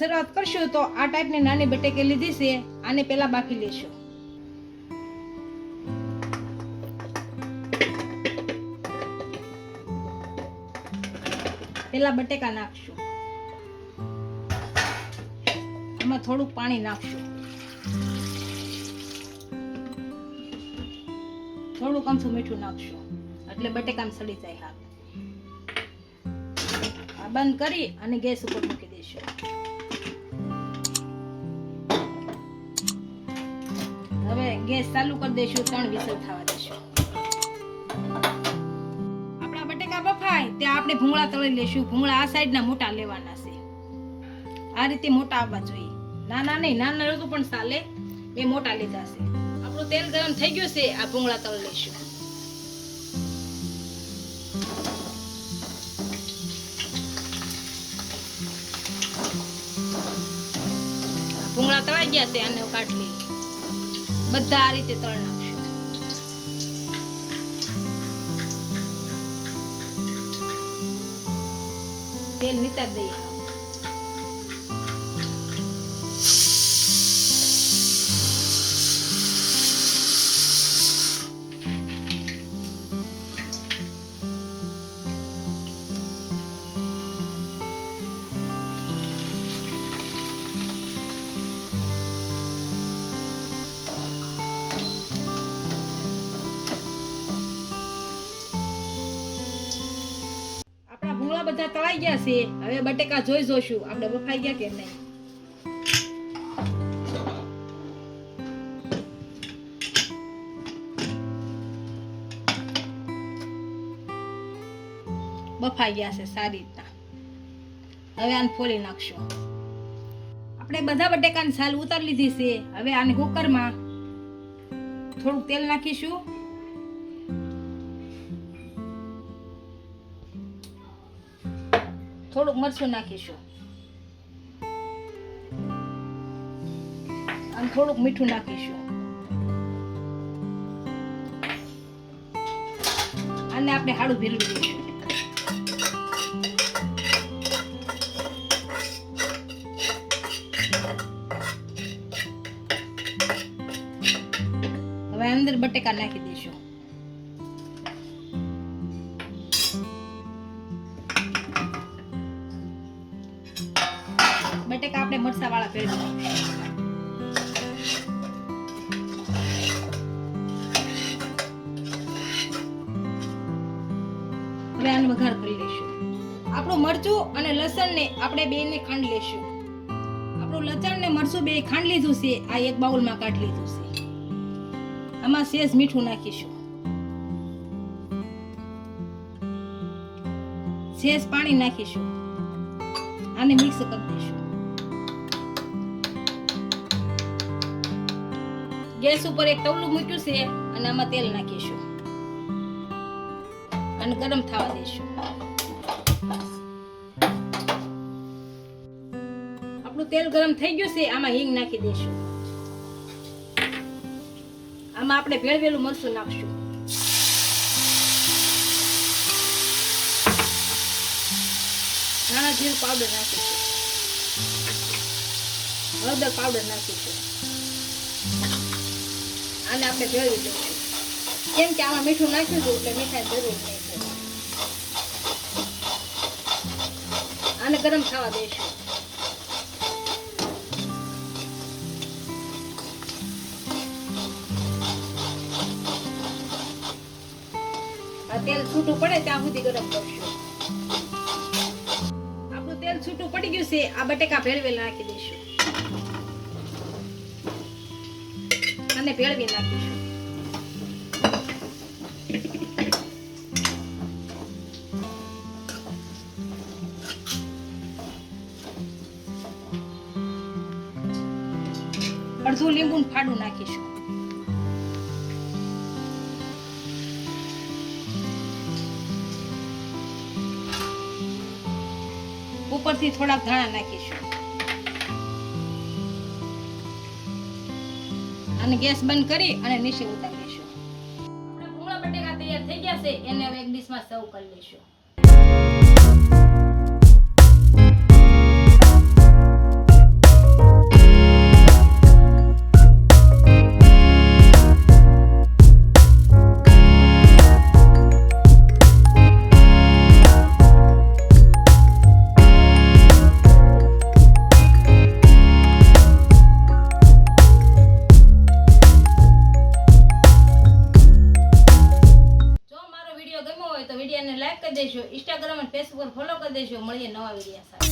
શરૂઆત કરશું તો આ ટાઈપની નાની બટેકે લીધી છે, આને પહેલા બાફી લેશું પહેલા બટેકા નાખશું. એમાં થોડુંક પાણી નાખશું. થોડુંક અમથું મીઠું નાખશું. એટલે બટેકામાં સડી જાય હાથ. બંધ કરી અને ગેસ ઉપર મૂકી દઈશું. હવે ગેસ ચાલુ કરી દઈશું, ત્રણ વિસલ થવા દઈશું. આપણા બટેકા બફાય, ત્યાં આપણે ભૂંગળા તળી લેશું ભૂંગળા આ સાઈડના મોટા લેવાના છે. આ રીતે મોટા આવવા જોઈએ. નાના નહીં, નાના તો પણ ચાલે. એ મોટા લીધા છે. આપણું તેલ ગરમ થઈ ગયું છે, આ ભૂંગળા તળી લઈશું. ભૂંગળા તળાઈ ગયા છે આને કાઢી બધા આ રીતે તળ નાખશું. તેલ નીતા દઈએ. આપણા બધા તળાઈ ગયા છે. હવે બટેકા જોઈ જોશું. આપણે બફાઈ ગયા કે નહીં? બફાઈ ગયા છે સારી રીતના. હવે આને ફોલી નાખશું. આપણે બધા બટેકાની છાલ ઉતારી લીધી છે. હવે આને કુકરમાં થોડુંક તેલ નાખીશું. થોડુંક મરચું નાખીશું. અને થોડુંક મીઠું નાખીશું. અને આપણે હાડું ભેરવી દઈશું હવે અંદર બટેકા નાખી દઈશું બટેકા આપણે મરસા વાળા ભેળવી હવે આનો વઘાર કરી લઈશું. આપણું મરચું અને લસણ ને આપણે બે ને ખાંડ લેશું. આપણું લસણ ને મરચું બે ખાંડ લીધું છે, આ એક બાઉલમાં કાઢી લીધું છે. આમાં સેજ મીઠું નાખીશું. સેજ પાણી નાખીશું. આને મિક્સ કરી દઈશું. ગેસ ઉપર એક તવલું મૂક્યું છે અને આમાં તેલ નાખીશું. અને ગરમ થવા દઈશું. આપણું તેલ ગરમ થઈ ગયું છે, આમાં હિંગ નાખી દઈશું. આમાં આપણે ભેળવેલું મરચું નાખશું. ધાણા જીરું પાવડર નાખીશું. હળદર પાવડર નાખીશું. આને આપણે ભેળવી દઈશું કેમ કે આમાં મીઠું નાખ્યું હતું એટલે મીઠાઈ જરૂર નહીં આને ગરમ થવા દઈશું તેલ છૂટું પડે ત્યાં સુધી ગરમ કરશું. આપણું તેલ છૂટું પડી ગયું છે. આ બટેકા ભેળવેલ નાખી દઈશું. અને ભેળવી નાખીશું અડધું લીંબુ ફાડું નાખીશું. ઉપરથી થોડાક ધાણા નાખીશું. અને ગેસ બંધ કરી અને નીચે ઉતારી લઈશું આપણે ભૂંગળા બટેકા તૈયાર થઈ ગયા છે, એને હવે એક ડીશમાં સર્વ કરી લઈશું. તો વિડીયોને લાઈક કરી દેજો. ઇન્સ્ટાગ્રામ અને ફેસબુક પર ફોલો કરી દેજો. મળીએ નવા વીડિયો સાથે.